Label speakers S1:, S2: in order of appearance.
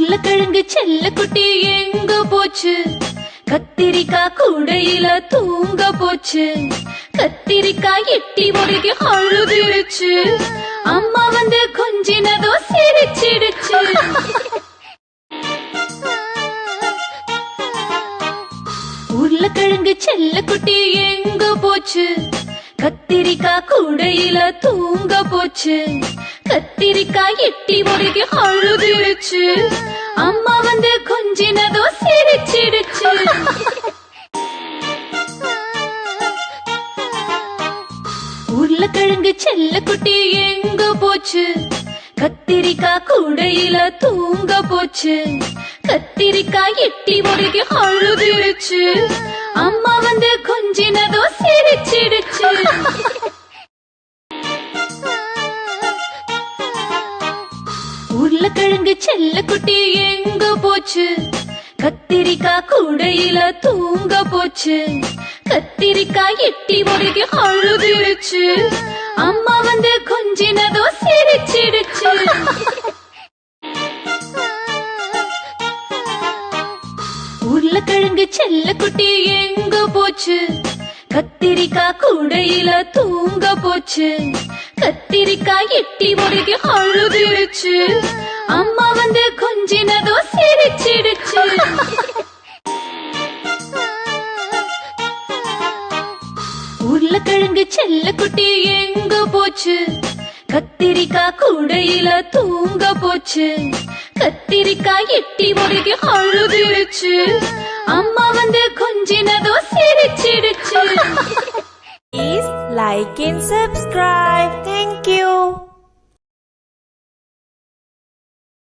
S1: உருளைக்கிழங்கு செல்ல குட்டி எங்க போச்சு? கத்திரிக்காய் கூடையில தூங்க போச்சு. கத்திரிக்காய் எட்டி ஒடுக்கி அழுதுருச்சு அம்மா வந்து கொஞ்சினதோ சிரிச்சிடுச்சு. உருளைக்கிழங்கு செல்ல குட்டி எங்க போச்சு? கத்திரிக்காய் கூடையில தூங்க போச்சு. கத்திரிக்காய் எட்டி ஒடுக்கி அழுதிருச்சு அம்மா வந்து கொஞ்சினதோ சிரிச்சிடுச்சு. உருளைக்கிழங்கு செல்ல குட்டி எங்க போச்சு? கத்திரிக்காய் கூடையில தூங்க போச்சு. கத்திரிக்காய் எட்டி ஒடுக்கி அழுதிருச்சு அம்மா உருளைக்கிழங்கு செல்ல குட்டி எங்க போச்சு? கத்திரிக்காய் கூடையில தூங்க போச்சு. கத்திரிக்காய் எட்டி ஒடுக்கி அழுதிருச்சு அம்மா வந்து கொஞ்சினதோ சிரிச்சிடுச்சு. உருளைக்கிழங்கு செல்ல குட்டி எங்க போச்சு? கத்திரிக்காய் கூடையில தூங்க போச்சு. கத்திரிக்காய் எட்டி ஒடுக்கி அழுதுருச்சு அம்மா வந்து கொஞ்சினதோ சிரிச்சிடுச்சு. உருளைக்கிழங்கு செல்ல குட்டி எங்க போச்சு? கத்திரிக்காய் கூடையில தூங்க போச்சு. கத்திரிக்காய் எட்டி ஒடுக்கி அழுதுருச்சு அம்மா வந்து கொஞ்சினதோ சிரிச்சிடுச்சு.
S2: Please like and subscribe.